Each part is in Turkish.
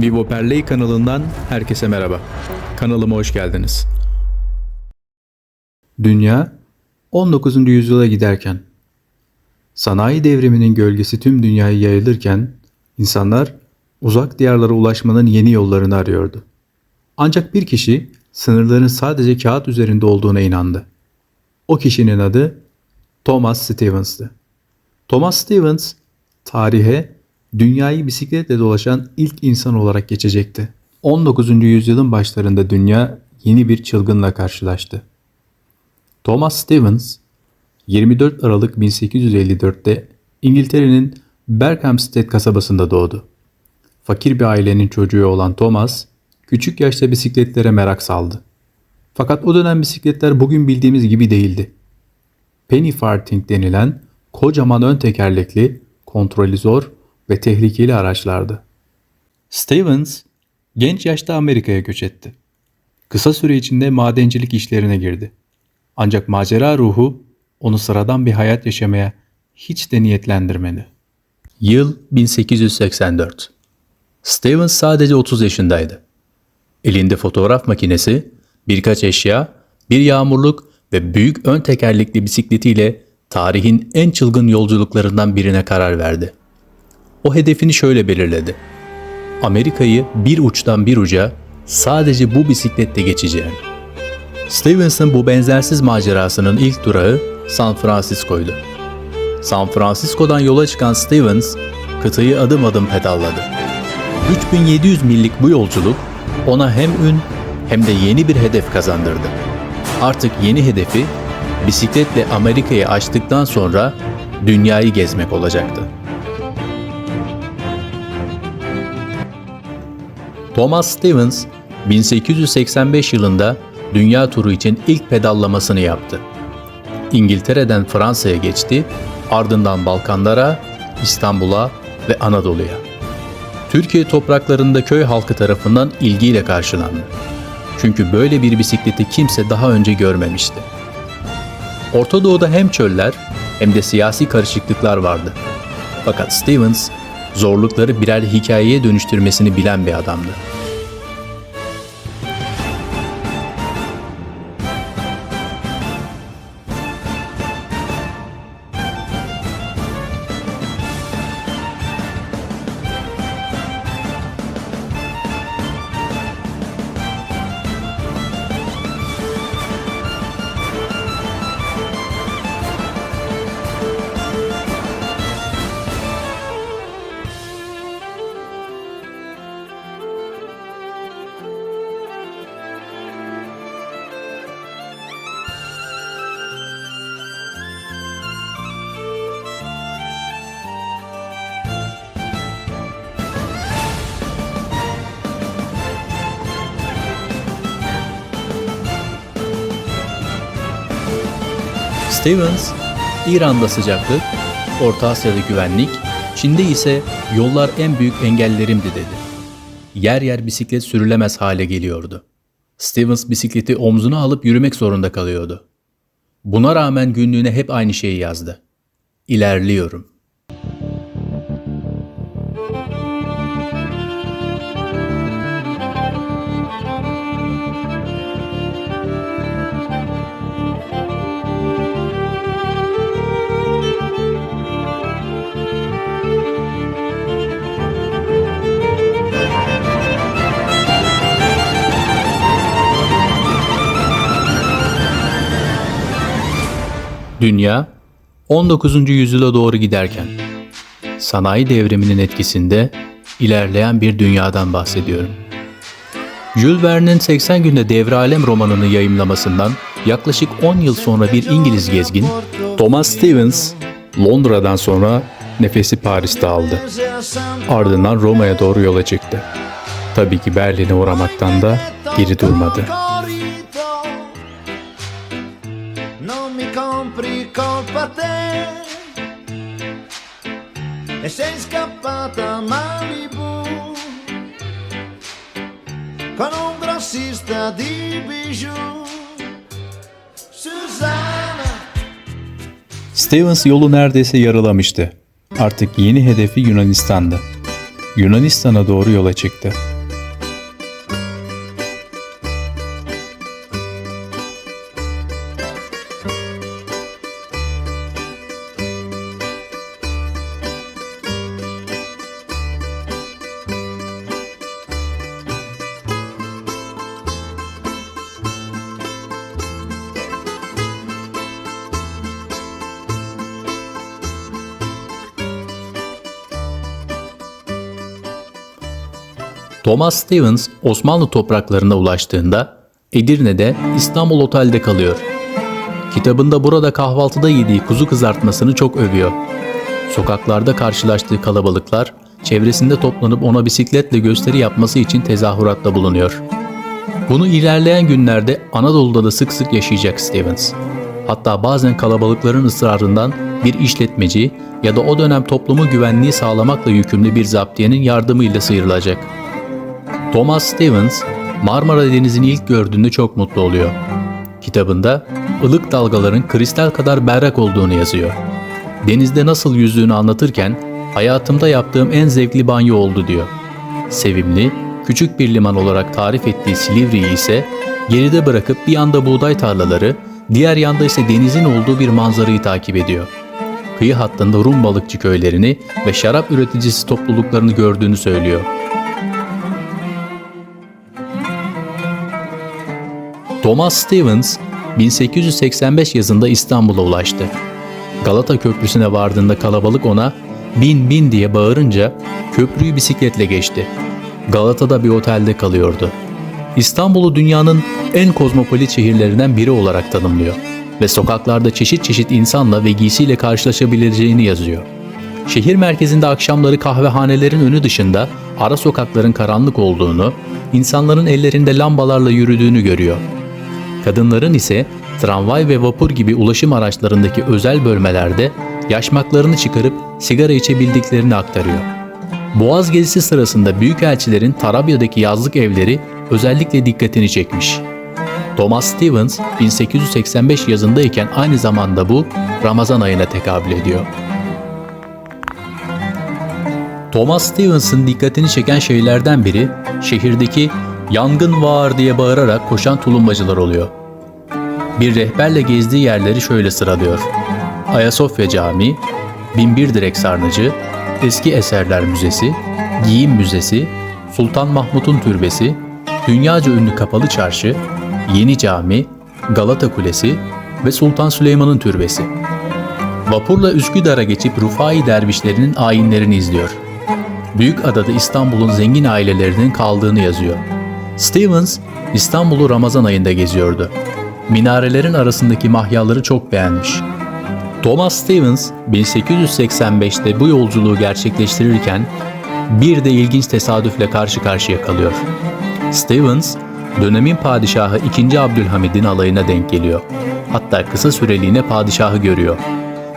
Vivo Perley kanalından herkese merhaba. Kanalıma hoş geldiniz. Dünya 19. yüzyıla giderken sanayi devriminin gölgesi tüm dünyaya yayılırken insanlar uzak diyarlara ulaşmanın yeni yollarını arıyordu. Ancak bir kişi sınırların sadece kağıt üzerinde olduğuna inandı. O kişinin adı Thomas Stevens'tı. Thomas Stevens tarihe dünyayı bisikletle dolaşan ilk insan olarak geçecekti. 19. yüzyılın başlarında dünya yeni bir çılgınla karşılaştı. Thomas Stevens 24 Aralık 1854'te İngiltere'nin Berkhamsted kasabasında doğdu. Fakir bir ailenin çocuğu olan Thomas, küçük yaşta bisikletlere merak saldı. Fakat o dönem bisikletler bugün bildiğimiz gibi değildi. Penny farthing denilen kocaman ön tekerlekli, kontrolü zor ve tehlikeli araçlardı. Stevens genç yaşta Amerika'ya göç etti. Kısa süre içinde madencilik işlerine girdi. Ancak macera ruhu onu sıradan bir hayat yaşamaya hiç de niyetlendirmedi. Yıl 1884. Stevens sadece 30 yaşındaydı. Elinde fotoğraf makinesi, birkaç eşya, bir yağmurluk ve büyük ön tekerlekli bisikletiyle tarihin en çılgın yolculuklarından birine karar verdi. O hedefini şöyle belirledi. Amerika'yı bir uçtan bir uca sadece bu bisikletle geçeceğim. Stevens'ın bu benzersiz macerasının ilk durağı San Francisco'ydu. San Francisco'dan yola çıkan Stevens, kıtayı adım adım pedalladı. 3700 millik bu yolculuk ona hem ün hem de yeni bir hedef kazandırdı. Artık yeni hedefi bisikletle Amerika'yı aştıktan sonra dünyayı gezmek olacaktı. Thomas Stevens 1885 yılında dünya turu için ilk pedallamasını yaptı. İngiltere'den Fransa'ya geçti, ardından Balkanlara, İstanbul'a ve Anadolu'ya. Türkiye topraklarında köy halkı tarafından ilgiyle karşılandı. Çünkü böyle bir bisikleti kimse daha önce görmemişti. Orta Doğu'da hem çöller hem de siyasi karışıklıklar vardı. Fakat Stevens zorlukları birer hikayeye dönüştürmesini bilen bir adamdı. Stevens, İran'da sıcaklık, Orta Asya'da güvenlik, Çin'de ise yollar en büyük engellerimdi dedi. Yer yer bisiklet sürülemez hale geliyordu. Stevens bisikleti omzuna alıp yürümek zorunda kalıyordu. Buna rağmen günlüğüne hep aynı şeyi yazdı. İlerliyorum. Dünya 19. yüzyıla doğru giderken sanayi devriminin etkisinde ilerleyen bir dünyadan bahsediyorum. Jules Verne'in 80 günde devre alem romanını yayımlamasından yaklaşık 10 yıl sonra bir İngiliz gezgin Thomas Stevens Londra'dan sonra nefesi Paris'te aldı. Ardından Roma'ya doğru yola çıktı. Tabii ki Berlin'e uğramaktan da geri durmadı. Non mi compri colpa te E sei scappata a Malibu Con un grossista di bijou Susanna Stevens yolu neredeyse yarılamıştı. Artık yeni hedefi Yunanistan'dı. Yunanistan'a doğru yola çıktı. Thomas Stevens Osmanlı topraklarına ulaştığında Edirne'de İstanbul Otel'de kalıyor. Kitabında burada kahvaltıda yediği kuzu kızartmasını çok övüyor. Sokaklarda karşılaştığı kalabalıklar çevresinde toplanıp ona bisikletle gösteri yapması için tezahüratta bulunuyor. Bunu ilerleyen günlerde Anadolu'da da sık sık yaşayacak Stevens. Hatta bazen kalabalıkların ısrarından bir işletmeci ya da o dönem toplumu güvenliği sağlamakla yükümlü bir zaptiyenin yardımıyla sıyrılacak. Thomas Stevens, Marmara Denizi'ni ilk gördüğünde çok mutlu oluyor. Kitabında ılık dalgaların kristal kadar berrak olduğunu yazıyor. Denizde nasıl yüzdüğünü anlatırken hayatımda yaptığım en zevkli banyo oldu diyor. Sevimli, küçük bir liman olarak tarif ettiği Silivri'yi ise geride bırakıp bir yanda buğday tarlaları, diğer yanda ise denizin olduğu bir manzarayı takip ediyor. Kıyı hattında Rum balıkçı köylerini ve şarap üreticisi topluluklarını gördüğünü söylüyor. Thomas Stevens 1885 yazında İstanbul'a ulaştı. Galata Köprüsü'ne vardığında kalabalık ona bin bin diye bağırınca köprüyü bisikletle geçti. Galata'da bir otelde kalıyordu. İstanbul'u dünyanın en kozmopolit şehirlerinden biri olarak tanımlıyor ve sokaklarda çeşit çeşit insanla ve giysiyle karşılaşabileceğini yazıyor. Şehir merkezinde akşamları kahvehanelerin önü dışında ara sokakların karanlık olduğunu, insanların ellerinde lambalarla yürüdüğünü görüyor. Kadınların ise tramvay ve vapur gibi ulaşım araçlarındaki özel bölmelerde yaşmaklarını çıkarıp sigara içebildiklerini aktarıyor. Boğaz gezisi sırasında büyükelçilerin Tarabya'daki yazlık evleri özellikle dikkatini çekmiş. Thomas Stevens 1885 yazındayken aynı zamanda bu Ramazan ayına tekabül ediyor. Thomas Stevens'ın dikkatini çeken şeylerden biri şehirdeki yangın var diye bağırarak koşan tulumbacılar oluyor. Bir rehberle gezdiği yerleri şöyle sıralıyor. Ayasofya Camii, Binbir Direk Sarnıcı, Eski Eserler Müzesi, Giyim Müzesi, Sultan Mahmut'un Türbesi, dünyaca ünlü Kapalı Çarşı, Yeni Cami, Galata Kulesi ve Sultan Süleyman'ın Türbesi. Vapurla Üsküdar'a geçip Rufai dervişlerinin ayinlerini izliyor. Büyük Adada İstanbul'un zengin ailelerinin kaldığını yazıyor. Stevens, İstanbul'u Ramazan ayında geziyordu. Minarelerin arasındaki mahyaları çok beğenmiş. Thomas Stevens 1885'te bu yolculuğu gerçekleştirirken bir de ilginç tesadüfle karşı karşıya kalıyor. Stevens, dönemin padişahı 2. Abdülhamid'in alayına denk geliyor. Hatta kısa süreliğine padişahı görüyor.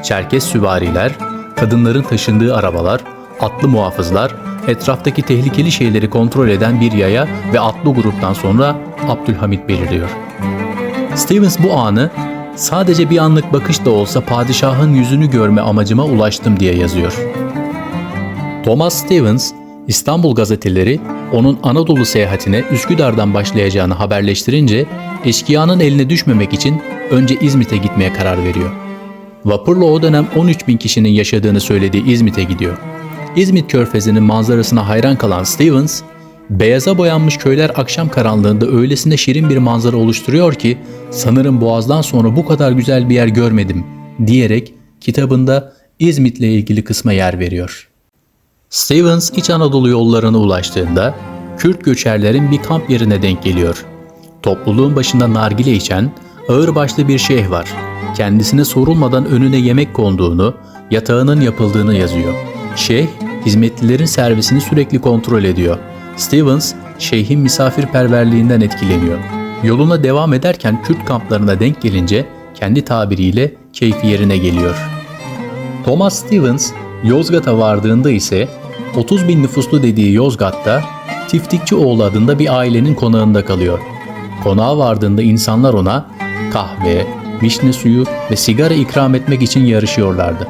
Çerkes süvariler, kadınların taşındığı arabalar, atlı muhafızlar, etraftaki tehlikeli şeyleri kontrol eden bir yaya ve atlı gruptan sonra Abdülhamid beliriyor. Stevens bu anı sadece bir anlık bakış da olsa padişahın yüzünü görme amacıma ulaştım diye yazıyor. Thomas Stevens, İstanbul gazeteleri onun Anadolu seyahatine Üsküdar'dan başlayacağını haberleştirince eşkıyanın eline düşmemek için önce İzmit'e gitmeye karar veriyor. Vapurla o dönem 13 bin kişinin yaşadığını söylediği İzmit'e gidiyor. İzmit körfezinin manzarasına hayran kalan Stevens, beyaza boyanmış köyler akşam karanlığında öylesine şirin bir manzara oluşturuyor ki sanırım Boğaz'dan sonra bu kadar güzel bir yer görmedim diyerek kitabında İzmit'le ilgili kısma yer veriyor. Stevens İç Anadolu yollarına ulaştığında Kürt göçerlerin bir kamp yerine denk geliyor. Topluluğun başında nargile içen ağırbaşlı bir şeyh var. Kendisine sorulmadan önüne yemek konduğunu, yatağının yapıldığını yazıyor. Şeyh, hizmetlilerin servisini sürekli kontrol ediyor. Stevens, şeyhin misafirperverliğinden etkileniyor. Yoluna devam ederken Kürt kamplarına denk gelince kendi tabiriyle keyfi yerine geliyor. Thomas Stevens Yozgat'a vardığında ise 30 bin nüfuslu dediği Yozgat'ta Tiftikçioğlu adında bir ailenin konağında kalıyor. Konağa vardığında insanlar ona kahve, vişne suyu ve sigara ikram etmek için yarışıyorlardı.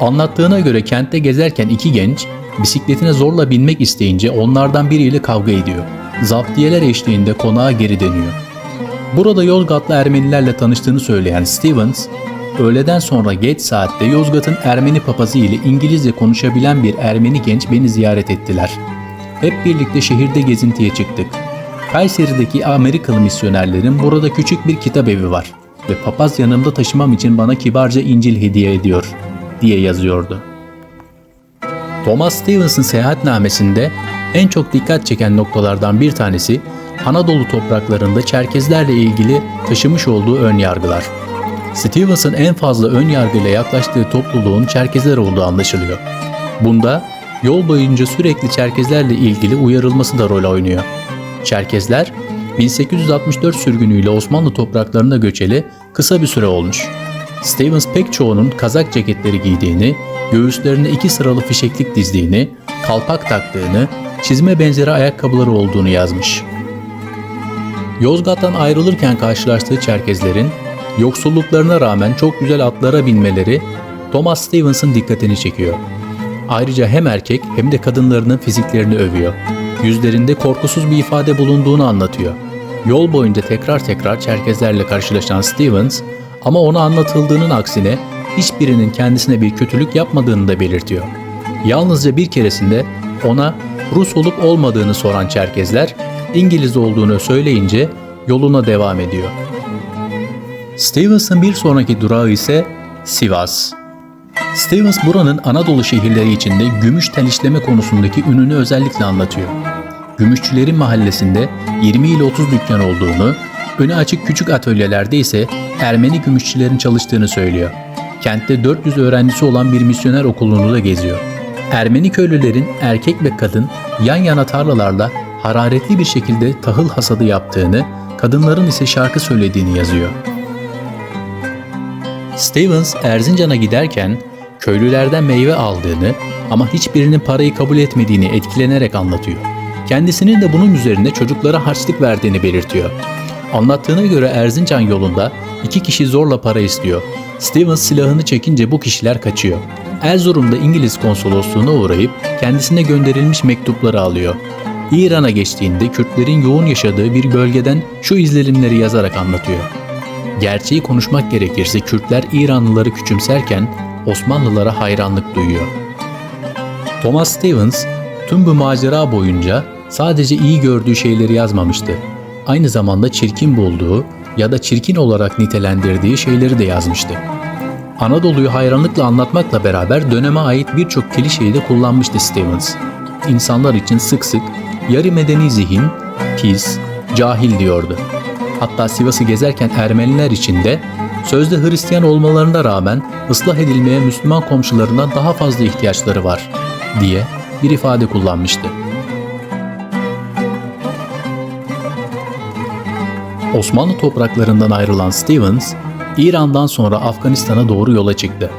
Anlattığına göre kentte gezerken iki genç bisikletine zorla binmek isteyince onlardan biriyle kavga ediyor. Zaptiyeler eşliğinde konağa geri dönüyor. Burada Yozgatlı Ermenilerle tanıştığını söyleyen Stevens, öğleden sonra geç saatte Yozgat'ın Ermeni papazı ile İngilizce konuşabilen bir Ermeni genç beni ziyaret ettiler. Hep birlikte şehirde gezintiye çıktık. Kayseri'deki Amerikalı misyonerlerin burada küçük bir kitap evi var ve papaz yanımda taşımam için bana kibarca İncil hediye ediyor diye yazıyordu. Thomas Stevens'ın seyahatnamesinde en çok dikkat çeken noktalardan bir tanesi Anadolu topraklarında Çerkezlerle ilgili taşımış olduğu ön yargılar. Stevens'ın en fazla ön yargıyla yaklaştığı topluluğun Çerkezler olduğu anlaşılıyor. Bunda yol boyunca sürekli Çerkezlerle ilgili uyarılması da rol oynuyor. Çerkezler 1864 sürgünüyle Osmanlı topraklarına göçeli kısa bir süre olmuş. Stevens pek çoğunun kazak ceketleri giydiğini, göğüslerine iki sıralı fişeklik dizdiğini, kalpak taktığını, çizme benzeri ayakkabıları olduğunu yazmış. Yozgat'tan ayrılırken karşılaştığı Çerkezlerin yoksulluklarına rağmen çok güzel atlara binmeleri Thomas Stevens'ın dikkatini çekiyor. Ayrıca hem erkek hem de kadınlarının fiziklerini övüyor. Yüzlerinde korkusuz bir ifade bulunduğunu anlatıyor. Yol boyunca tekrar tekrar Çerkezlerle karşılaşan Stevens ama ona anlatıldığının aksine hiçbirinin kendisine bir kötülük yapmadığını da belirtiyor. Yalnızca bir keresinde ona Rus olup olmadığını soran Çerkezler İngiliz olduğunu söyleyince yoluna devam ediyor. Stevens'ın bir sonraki durağı ise Sivas. Stevens buranın Anadolu şehirleri içinde gümüş tel işleme konusundaki ününü özellikle anlatıyor. Gümüşçülerin mahallesinde 20 ile 30 dükkan olduğunu, önü açık küçük atölyelerde ise Ermeni gümüşçülerin çalıştığını söylüyor. Kentte 400 öğrencisi olan bir misyoner okulunu da geziyor. Ermeni köylülerin erkek ve kadın yan yana tarlalarla hararetli bir şekilde tahıl hasadı yaptığını, kadınların ise şarkı söylediğini yazıyor. Stevens Erzincan'a giderken köylülerden meyve aldığını ama hiçbirinin parayı kabul etmediğini etkilenerek anlatıyor. Kendisinin de bunun üzerine çocuklara harçlık verdiğini belirtiyor. Anlattığına göre Erzincan yolunda iki kişi zorla para istiyor. Stevens silahını çekince bu kişiler kaçıyor. Erzurum'da İngiliz konsolosluğuna uğrayıp kendisine gönderilmiş mektupları alıyor. İran'a geçtiğinde Kürtlerin yoğun yaşadığı bir bölgeden şu izlenimleri yazarak anlatıyor. Gerçeği konuşmak gerekirse Kürtler İranlıları küçümserken Osmanlılara hayranlık duyuyor. Thomas Stevens tüm bu macera boyunca sadece iyi gördüğü şeyleri yazmamıştı. Aynı zamanda çirkin bulduğu ya da çirkin olarak nitelendirdiği şeyleri de yazmıştı. Anadolu'yu hayranlıkla anlatmakla beraber döneme ait birçok klişeyi de kullanmıştı Stevens. İnsanlar için sık sık yarı medeni zihin, pis, cahil diyordu. Hatta Sivas'ı gezerken Ermeniler için de sözde Hristiyan olmalarına rağmen ıslah edilmeye Müslüman komşularından daha fazla ihtiyaçları var diye bir ifade kullanmıştı. Osmanlı topraklarından ayrılan Stevens, İran'dan sonra Afganistan'a doğru yola çıktı.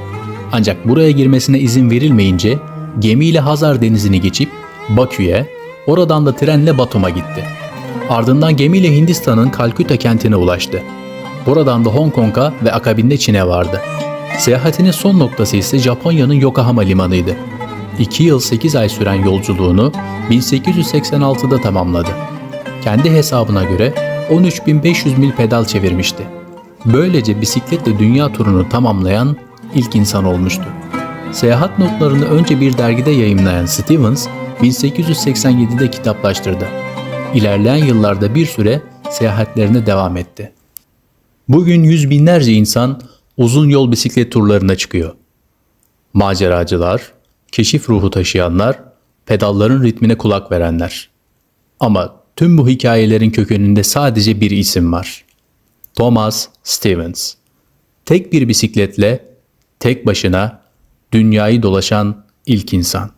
Ancak buraya girmesine izin verilmeyince gemiyle Hazar Denizi'ni geçip Bakü'ye, oradan da trenle Batum'a gitti. Ardından gemiyle Hindistan'ın Kalküta kentine ulaştı. Buradan da Hong Kong'a ve akabinde Çin'e vardı. Seyahatinin son noktası ise Japonya'nın Yokohama limanıydı. 2 yıl 8 ay süren yolculuğunu 1886'da tamamladı. Kendi hesabına göre 13.500 mil pedal çevirmişti. Böylece bisikletle dünya turunu tamamlayan ilk insan olmuştu. Seyahat notlarını önce bir dergide yayımlayan Stevens, 1887'de kitaplaştırdı. İlerleyen yıllarda bir süre seyahatlerine devam etti. Bugün yüz binlerce insan uzun yol bisiklet turlarına çıkıyor. Maceracılar, keşif ruhu taşıyanlar, pedalların ritmine kulak verenler. Ama tüm bu hikayelerin kökeninde sadece bir isim var. Thomas Stevens. Tek bir bisikletle, tek başına dünyayı dolaşan ilk insan.